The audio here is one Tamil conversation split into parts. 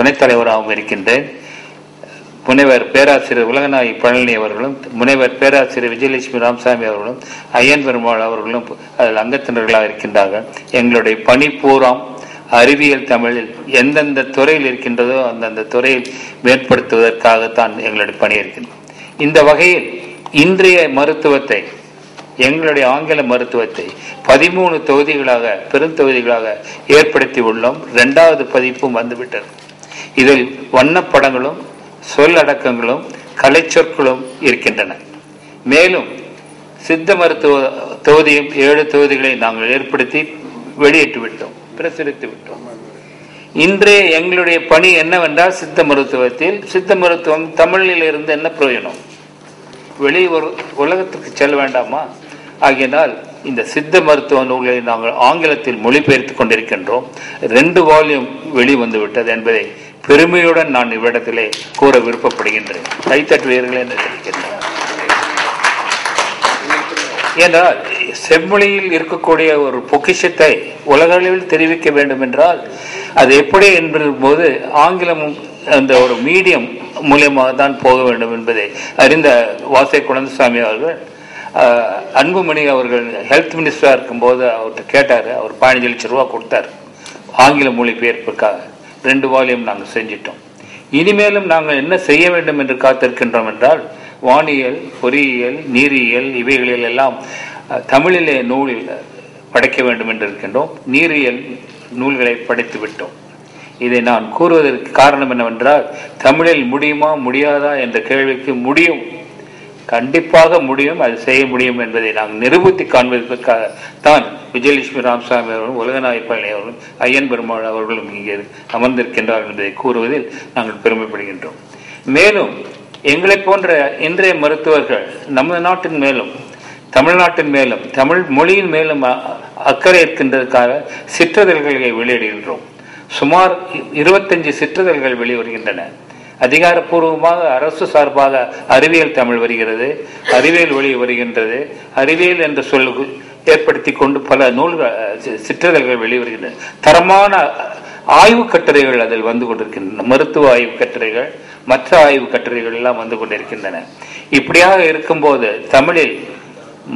துணைத் தலைவராகவும் இருக்கின்றேன். முனைவர் பேராசிரியர் உலகநாயகி பழனி அவர்களும் முனைவர் பேராசிரியர் விஜயலட்சுமி ராமசாமி அவர்களும் ஐயன் பெருமாள் அவர்களும் அதில் அங்கத்தினர்களாக இருக்கின்றார்கள். எங்களுடைய பணி பூராம் அறிவியல் தமிழில் எந்தெந்த துறையில் இருக்கின்றதோ அந்தந்த துறையில் மேற்படுத்துவதற்காகத்தான் எங்களுடைய பணி இருக்கின்றது. இந்த வகையில் இன்றைய மருத்துவத்தை எங்களுடைய ஆங்கில மருத்துவத்தை பதிமூணு தொகுதிகளாக பெருந்தொகுதிகளாக ஏற்படுத்தி உள்ளோம். ரெண்டாவது பதிப்பும் வந்துவிட்டது. இதில் வண்ணப்படங்களும் சொல்லடக்கங்களும் கலைச்சொற்களும் இருக்கின்றன. மேலும் சித்த மருத்துவ தொகுதியும் ஏழு தொகுதிகளை நாங்கள் ஏற்படுத்தி வெளியிட்டு விட்டோம் பிரசுரித்து விட்டோம் இன்றைய எங்களுடைய பணி என்னவென்றால் சித்த மருத்துவத்தில் சித்த மருத்துவம் தமிழில் இருந்து என்ன பிரயோஜனம்? வெளி ஒரு உலகத்துக்கு செல்ல வேண்டாமா? ஆகையினால் இந்த சித்த மருத்துவ நூல்களை நாங்கள் ஆங்கிலத்தில் மொழிபெயர்த்து கொண்டிருக்கின்றோம். ரெண்டு வால்யூம் வெளிவந்து விட்டது என்பதை பெருமையுடன் நான் இவ்விடத்திலே கூற விருப்பப்படுகின்றேன். கைத்தட்டுவீர்கள் என்று தெரிவிக்கின்றேன் ஏனென்றால் செம்மொழியில் இருக்கக்கூடிய ஒரு பொக்கிஷத்தை உலக அளவில் தெரிவிக்க வேண்டும் என்றால் அது எப்படி என்பது போது ஆங்கிலமும் அந்த ஒரு மீடியம் மூலியமாக தான் போக வேண்டும் என்பதை அறிந்த வாசை குழந்தசாமி அவர்கள் அன்புமணி அவர்கள் ஹெல்த் மினிஸ்டராக இருக்கும்போது அவர்கிட்ட கேட்டார். அவர் பதினஞ்சு லட்சம் ரூபா கொடுத்தார். ஆங்கில மொழிபெயர்ப்புக்காக ரெண்டு வால்யூம் நாங்கள் செஞ்சிட்டோம். இனிமேலும் நாங்கள் என்ன செய்ய வேண்டும் என்று காத்திருக்கின்றோம் என்றால் வானியல் பொறியியல் நீரியல் இவைகளில் எல்லாம் தமிழிலே நூலில் படைக்க வேண்டும் என்று இருக்கின்றோம். நீரியல் நூல்களை படைத்து விட்டோம். இதை நான் கூறுவதற்கு காரணம் என்னவென்றால் தமிழில் முடியுமா முடியாதா என்ற கேள்விக்கு முடியும். கண்டிப்பாக முடியும் அது செய்ய முடியும் என்பதை நாங்கள் நிரூபித்து காண்பதற்காக தான் விஜயலட்சுமி ராமசாமி அவர்களும் உலகநாயக பழனி அவர்களும் ஐயன் பெருமாள் அவர்களும் இங்கே அமர்ந்திருக்கின்றார்கள் என்பதை கூறுவதில் நாங்கள் பெருமைப்படுகின்றோம். மேலும் எங்களை போன்ற இன்றைய மருத்துவர்கள் நமது நாட்டின் மேலும் தமிழ்நாட்டின் மேலும் தமிழ் மொழியின் மேலும் அ- அக்கறை இருக்கின்றதற்காக சிற்றதழ்களை வெளியிடுகின்றோம். சுமார் இருபத்தஞ்சு சிற்றதழ்கள் வெளிவருகின்றன. அதிகாரப்பூர்வமாக அரசு சார்பாக அறிவியல் தமிழ் வருகிறது அறிவியல் ஒளி வருகின்றது அறிவியல் என்ற சொல் ஏற்படுத்தி கொண்டு பல நூல்கள் சிற்றிதழ்கள் வெளிவருகின்றன. தரமான ஆய்வு கட்டுரைகள் அதில் வந்து கொண்டிருக்கின்றன. மருத்துவ ஆய்வு கட்டுரைகள் மற்ற ஆய்வு கட்டுரைகள் எல்லாம் வந்து கொண்டிருக்கின்றன. இப்படியாக இருக்கும்போது தமிழில்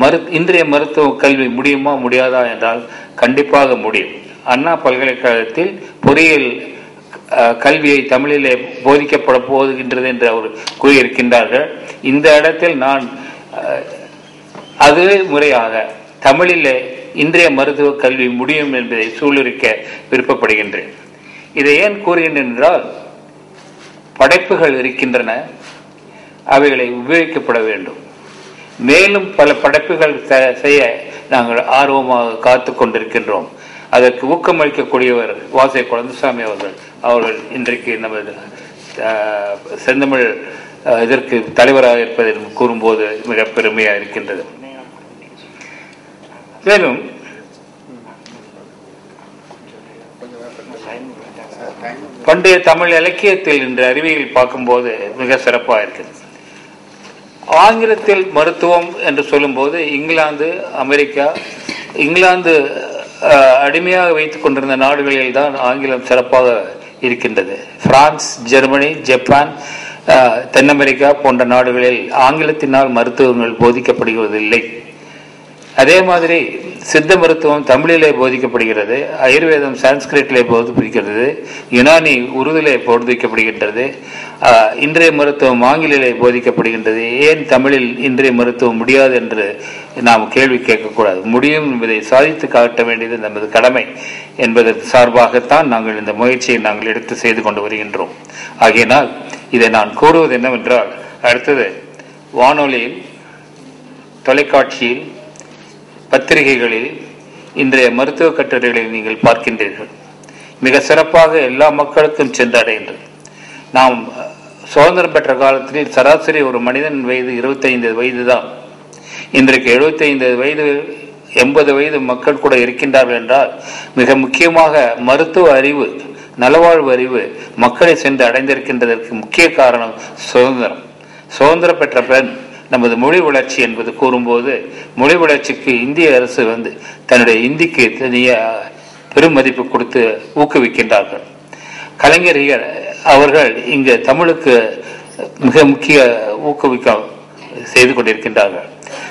மரு இன்றைய மருத்துவ கல்வி முடியுமா முடியாதா என்றால் கண்டிப்பாக முடியும். அண்ணா பல்கலைக்கழகத்தில் பொறியியல் கல்வியை தமிழிலே போதிக்கப்பட போகின்றது என்று அவர் கூறியிருக்கின்றார்கள். இந்த இடத்தில் நான் அது அதுவே முறையாக தமிழிலே இன்றைய மருத்துவ கல்வி முடியும் என்பதை சூளுரிக்க விருப்பப்படுகின்றேன். இதை ஏன் கூறுகின்றேன் என்றால் படைப்புகள் இருக்கின்றன அவைகளை உபயோகிக்கப்பட வேண்டும். மேலும் பல படைப்புகள் செ- செய்ய நாங்கள் ஆர்வமாக காத்து கொண்டிருக்கின்றோம். அதற்கு ஊக்கமளிக்கக்கூடியவர் வாசை குழந்தைசாமி அவர்கள். அவர்கள் இன்றைக்கு நமது செந்தமிழ் அஹ், இதற்கு தலைவராக இருப்பதை கூறும்போது மிக பெருமையாக இருக்கின்றது. மேலும் பண்டைய தமிழ் இலக்கியத்தில் இன்று அறிவியல் பார்க்கும்போது மிக சிறப்பாக இருக்குது ஆங்கிலத்தில் மருத்துவம் என்று சொல்லும்போது இங்கிலாந்து அமெரிக்கா இங்கிலாந்து அடிமையாக வைத்துக் கொண்டிருந்த நாடுகளில் தான் ஆங்கிலம் சிறப்பாக இருக்கின்றது. பிரான்ஸ் ஜெர்மனி ஜப்பான் தென் அமெரிக்கா போன்ற நாடுகளில் ஆங்கிலத்தினால் மருத்துவங்கள் போதிக்கப்படுவதில்லை. அதே மாதிரி சித்த மருத்துவம் தமிழிலே போதிக்கப்படுகிறது ஆயுர்வேதம் சான்ஸ்கிரிட்டிலே போதிக்கப்படுகிறது யுனானி உருதிலே போதிக்கப்படுகின்றது இன்றைய மருத்துவம் ஆங்கிலிலே போதிக்கப்படுகின்றது. ஏன் தமிழில் இன்றைய மருத்துவம் முடியாது என்று நாம் கேள்வி கேட்கக்கூடாது. முடியும் என்பதை சாதித்து காட்ட வேண்டியது நமது கடமை என்பதற்கு சார்பாகத்தான் நாங்கள் இந்த முயற்சியை நாங்கள் எடுத்து செய்து கொண்டு வருகின்றோம். ஆகையினால் இதை நான் கூறுவது என்னவென்றால் அடுத்தது வானொலியில் தொலைக்காட்சியில் பத்திரிகைகளில் இன்றைய மருத்துவ கட்டுரைகளை நீங்கள் பார்க்கின்றீர்கள். மிக சிறப்பாக எல்லா மக்களுக்கும் சென்றடைகின்றது. நாம் சுதந்திரம் பெற்ற காலத்தில் சராசரி ஒரு மனிதன் வயது 25 வயது தான் இன்றைக்கு 75 வயது எண்பது வயது மக்கள் கூட இருக்கின்றார்கள் என்றால் மிக முக்கியமாக மருத்துவ அறிவு நலவாழ்வு அறிவு மக்களை சென்று அடைந்திருக்கின்றதற்கு முக்கிய காரணம் சுதந்திரம். சுதந்திரம் பெற்ற பெண் நமது மொழி வளர்ச்சி என்பது கூறும்போது மொழி வளர்ச்சிக்கு இந்திய அரசு வந்து தன்னுடைய இந்திக்கு தனிய பெரும் மதிப்பு கொடுத்து ஊக்குவிக்கின்றார்கள். கலைஞர் அவர்கள் இங்கு தமிழுக்கு மிக முக்கிய ஊக்குவிக்க செய்து கொண்டிருக்கின்றார்கள்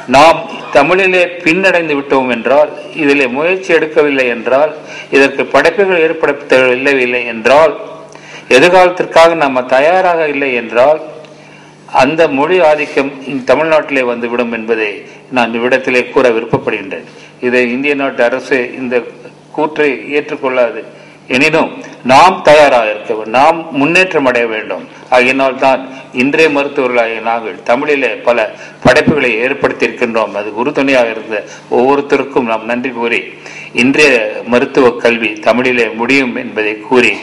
நாம் தமிழிலே பின்னடைந்து விட்டோம் என்றால் இதிலே முயற்சி எடுக்கவில்லை என்றால் இதற்கு படைப்புகள் ஏற்படுத்தவில்லை என்றால் எதிர்காலத்திற்காக நம்ம தயாராக இல்லை என்றால் அந்த மொழி ஆதிக்கம் தமிழ்நாட்டிலே வந்துவிடும் என்பதை நான் இவ்விடத்திலே கூற விருப்பப்படுகின்றேன். இதை இந்திய நாட்டு அரசு இந்த கூற்றை ஏற்றுக்கொள்ளாது. எனினும் நாம் தயாராக இருக்க நாம் முன்னேற்றம் அடைய வேண்டும். ஆகையினால் தான் இன்றைய மருத்துவர்களாகிய நாங்கள் தமிழிலே பல படைப்புகளை ஏற்படுத்தியிருக்கின்றோம். அது உறுதுணையாக இருந்த ஒவ்வொருத்தருக்கும் நாம் நன்றி கூறி இன்றைய மருத்துவ கல்வி தமிழிலே முடியும் என்பதை கூறி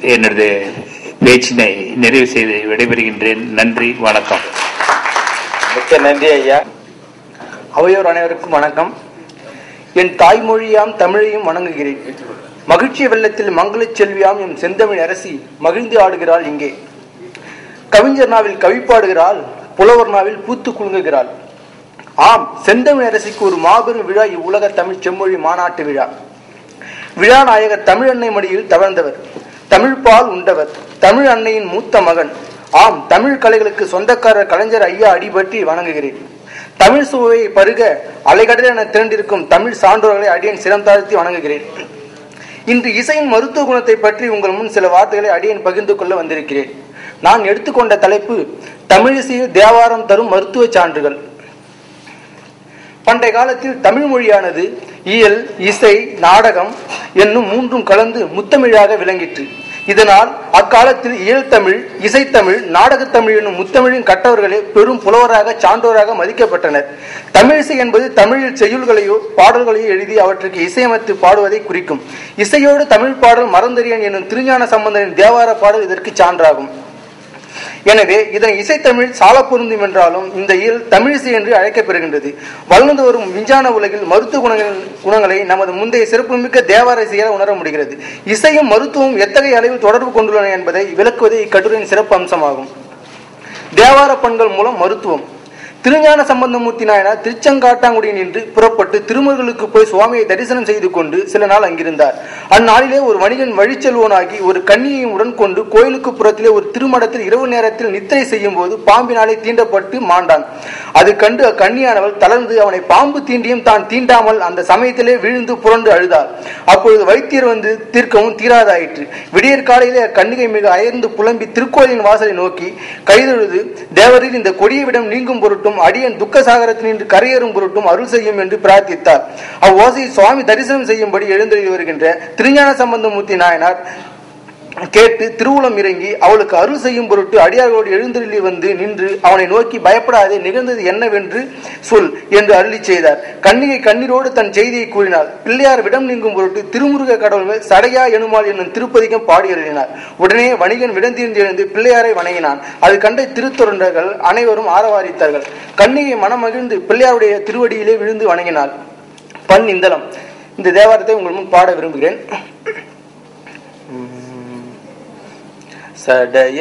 எனது பேச்சினை நிறைவு செய்து விடைபெறுகின்றேன். நன்றி வணக்கம். மிக்க நன்றி ஐயா. அவையோர் அனைவருக்கும் வணக்கம். என் தாய்மொழியாம் தமிழையும் வணங்குகிறேன். மகிழ்ச்சி வெள்ளத்தில் மங்களச் செல்வியாம் என் செந்தமிழ் அரசி மகிழ்ந்து ஆடுகிறாள் இங்கே. கவிஞர் நாவில் கவிப்பாடுகிறாள் புலவர் நாவில் பூத்து குலுங்குகிறாள். ஆம் செந்தமிழ் அரசிக்கு ஒரு மாபெரும் விழா இவ்வுலக தமிழ் செம்மொழி மாநாட்டு விழா. விழா நாயகர் தமிழ் அன்னை மடியில் தவழ்ந்தவர். தமிழ்பால் உண்டவர். தமிழ் அன்னையின் மூத்த மகன். ஆம் தமிழ் கலைகளுக்கு சொந்தக்காரர் கலைஞர் ஐயா அடிபற்றி வணங்குகிறேன். தமிழ் சுவையை பருக அலைகடல் என திரண்டிருக்கும் தமிழ் சான்றோர்களை அடியேன் சிரம் தாழ்த்தி வணங்குகிறேன். இன்று இசையின் மருத்துவ குணத்தை பற்றி உங்கள் முன் சில வார்த்தைகளை அடியேன் பகிர்ந்து கொள்ள வந்திருக்கிறேன். நான் எடுத்துக்கொண்ட தலைப்பு தமிழிசையில் தேவாரம் தரும் மருத்துவ சான்றுகள். பண்டைய காலத்தில் தமிழ் மொழியானது இயல் இசை நாடகம் என்னும் மூன்றும் கலந்து முத்தமிழாக விளங்கிற்று. இதனால் அக்காலத்தில் இயல் தமிழ் இசைத்தமிழ் நாடகத்தமிழ் என்னும் முத்தமிழின் கட்டவர்களே பெரும் புலவராக சான்றோராக மதிக்கப்பட்டனர். தமிழிசை என்பது தமிழில் செய்யுள்களையோ பாடல்களையோ எழுதி அவற்றுக்கு இசையமைத்து பாடுவதை குறிக்கும். இசையோடு தமிழ் பாடல் மறந்தறியன் என்னும் திருஞான சம்பந்தனின் தேவார பாடல் இதற்கு சான்றாகும். எனவே இதனை இசைத்தமிழ் சால பொருந்தும் என்றாலும் இந்த இயல் தமிழிசை என்று அழைக்கப்பெறுகின்றது வளர்ந்து வரும் விஞ்ஞான உலகில் மருத்துவ குணங்கள் குணங்களை நமது முந்தைய சிறப்புமிக்க தேவார இசையால் உணர முடிகிறது. இசையும் மருத்துவம் எத்தகைய அளவில் தொடர்பு கொண்டுள்ளன என்பதை விளக்குவதே இக்கட்டுரையின் சிறப்பு அம்சமாகும் தேவார பண்கள் மூலம் மருத்துவம். திருஞான சம்பந்தமூர்த்தி நாயனார் திருச்செங்காட்டாங்குடி நின்று புறப்பட்டு திருமர்களுக்கு போய் சுவாமியை தரிசனம் செய்து கொண்டு சில நாள் அங்கிருந்தார். அந்நாளிலே ஒரு வணிகன் வழிச்செல்வோனாகி ஒரு கண்ணியையும் உடன் கொண்டு கோயிலுக்கு புறத்திலே ஒரு திருமடத்தில் இரவு நேரத்தில் நித்திரை செய்யும் போது பாம்பினாலே தீண்டப்பட்டு மாண்டான். அது கண்டு அக்கண்ணியானவள் தளர்ந்து அவனை பாம்பு தீண்டியும் தான் தீண்டாமல் அந்த சமயத்திலே விழுந்து புரண்டு அழுதார் அப்பொழுது வைத்தியர் வந்து தீர்க்கவும் தீராதாயிற்று. விடியற் காலையிலே அக்கண்ணிகை மிக அயர்ந்து புலம்பி திருக்கோயிலின் வாசலை நோக்கி கைதொழுது தேவரில் இந்த கொடிய விடம் நீங்கும் பொருட்டும் அடியன் துக்க சாகரத்தில் நின்று கரையேறும் பொருட்டும் அருள் செய்யும் என்று பிரார்த்தித்தார். அவ்வோசை சுவாமி தரிசனம் செய்யும்படி எழுந்தெழுதி வருகின்ற திருஞான சம்பந்தமூர்த்தி நாயனார் கேட்டு திருவுளம் இறங்கி அவளுக்கு அருள் செய்யும் பொருட்டு அடியார்களோடு எழுந்தருளி வந்து நின்று அவனை நோக்கி பயப்படாதே நிகழ்ந்தது என்னவென்று சொல் என்று அருளி செய்தார். கண்ணிகை கண்ணீரோடு தன் செய்தியை கூறினார் பிள்ளையார் விடம் நீங்கும் பொருட்டு திருமுருக கடவுள் சடையா எனுமாள் என்னும் திருப்பதிகம் பாடி எழுதினார். உடனே வணிகன் விடந்தீர்ந்து எழுந்து பிள்ளையாரை வணங்கினான். அது கண்ட திருத்தொண்டர்கள் அனைவரும் ஆரவாரித்தார்கள். கண்ணிகை மனமகிழ்ந்து பிள்ளையாருடைய திருவடியிலே விழுந்து வணங்கினாள். பன் இந்தளம் இந்த தேவாரத்தை உங்கள் முன் பாட விரும்புகிறேன். சடைய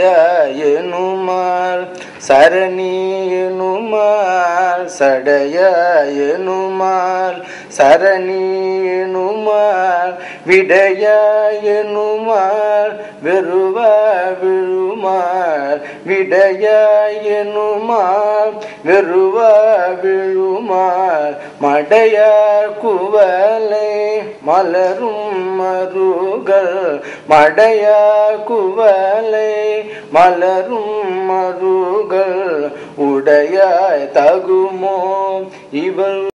சரணியனுமால் சரணி சரணியனுமால் சடைய எனுமால் வெறுவ விழுமால் விடைய எனுமால் வெறுவ விழுமால் மடையார் குவலை மலரும் மருகள் மடைய குவலை மலரும் மருகள் உடைய தகுமோ இவள்